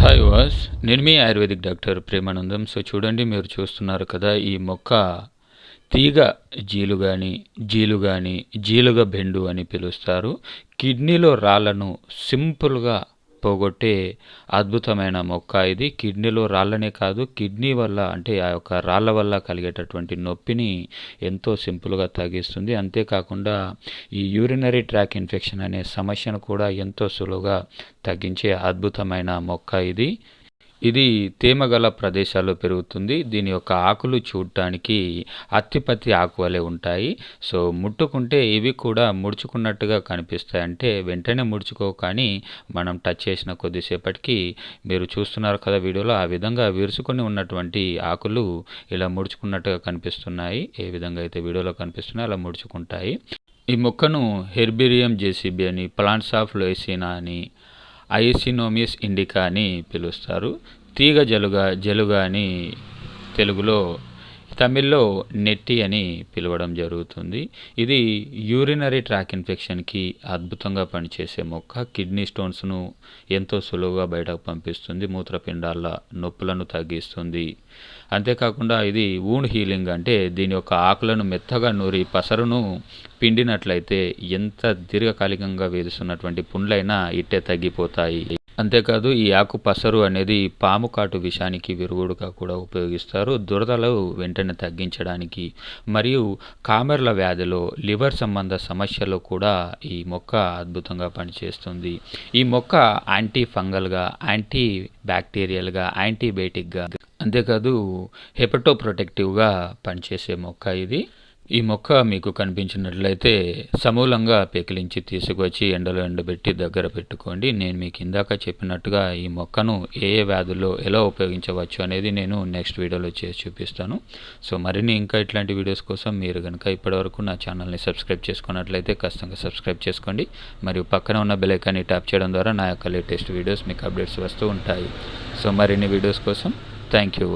Hi వాస్ నేను మీ ఆయుర్వేదిక్ డాక్టర్ ప్రేమానందం. సో చూడండి మీరు చూస్తున్నారు కదా ఈ మొక్క తీగ జీలు కానీ జీలు కానీ జీలుగ బెండు అని పిలుస్తారు. కిడ్నీలో రాళ్ళను సింపుల్గా పోగొట్టే అద్భుతమైన మొక్క ఇది. కిడ్నీలో రాళ్ళనే కాదు కిడ్నీ వల్ల అంటే ఆ యొక్క రాళ్ళ వల్ల కలిగేటటువంటి నొప్పిని ఎంతో సింపుల్గా తగ్గిస్తుంది. అంతేకాకుండా ఈ యూరినరీ ట్రాక్ ఇన్ఫెక్షన్ అనే సమస్యను కూడా ఎంతో సులువుగా తగ్గించే అద్భుతమైన మొక్క ఇది. ఇది తేమ గల ప్రదేశాల్లో పెరుగుతుంది. దీని యొక్క ఆకులు చూడటానికి అత్తిపత్తి ఆకు వలె ఉంటాయి. సో ముట్టుకుంటే ఇవి కూడా ముడుచుకున్నట్టుగా కనిపిస్తాయి. అంటే వెంటనే ముడుచుకో కానీ మనం టచ్ చేసిన కొద్దిసేపటికి మీరు చూస్తున్నారు కదా వీడియోలో ఆ విధంగా విరుచుకొని ఉన్నటువంటి ఆకులు ఇలా ముడుచుకున్నట్టుగా కనిపిస్తున్నాయి. ఏ విధంగా అయితే వీడియోలో కనిపిస్తున్నాయో అలా ముడుచుకుంటాయి. ఈ మొక్కను హెర్బేరియం జేసీబీ అని ప్లాంట్స్ ఆఫ్ లోయసీనా అని ఐసినోమియస్ ఇండికా అని పిలుస్తారు. తీగ జలుగ జలుగ అని తెలుగులో తమిళ్ళో నెట్టి అని పిలవడం జరుగుతుంది. ఇది యూరినరీ ట్రాక్ ఇన్ఫెక్షన్కి అద్భుతంగా పనిచేసే మొక్క. కిడ్నీ స్టోన్స్ను ఎంతో సులువుగా బయటకు పంపిస్తుంది. మూత్రపిండాల నొప్పులను తగ్గిస్తుంది. అంతేకాకుండా ఇది వూండ్ హీలింగ్ అంటే దీని యొక్క ఆకులను మెత్తగా నూరి పసరును పిండినట్లయితే ఎంత దీర్ఘకాలికంగా వేధిస్తున్నటువంటి పుండ్లైనా ఇట్టే తగ్గిపోతాయి. అంతేకాదు ఈ ఆకు పసరు అనేది పాము కాటు విషానికి విరుగుడుగా కూడా ఉపయోగిస్తారు. దురదలు వెంటనే తగ్గించడానికి మరియు కామెర్ల వ్యాధిలో లివర్ సంబంధ సమస్యలో కూడా ఈ మొక్క అద్భుతంగా పనిచేస్తుంది. ఈ మొక్క యాంటీ ఫంగల్గా యాంటీ బ్యాక్టీరియల్గా యాంటీబయాటిక్గా అంతేకాదు హెపటోప్రొటెక్టివ్గా పనిచేసే మొక్క ఇది. ఈ మొక్క మీకు కనిపించినట్లయితే సమూలంగా పెకిలించి తీసుకొచ్చి ఎండలో ఎండబెట్టి దగ్గర పెట్టుకోండి. నేను మీకు ఇందాక చెప్పినట్టుగా ఈ మొక్కను ఏ ఏ వ్యాధుల్లో ఎలా ఉపయోగించవచ్చు అనేది నేను నెక్స్ట్ వీడియోలో చేసి చూపిస్తాను. సో మరిన్ని ఇంకా ఇట్లాంటి వీడియోస్ కోసం మీరు కనుక ఇప్పటివరకు నా ఛానల్ని సబ్స్క్రైబ్ చేసుకున్నట్లయితే ఖచ్చితంగా సబ్స్క్రైబ్ చేసుకోండి. మరియు పక్కన ఉన్న బెలైకాన్ని ట్యాప్ చేయడం ద్వారా నా యొక్క లేటెస్ట్ వీడియోస్ మీకు అప్డేట్స్ వస్తూ ఉంటాయి. సో మరిన్ని వీడియోస్ కోసం థ్యాంక్ యూ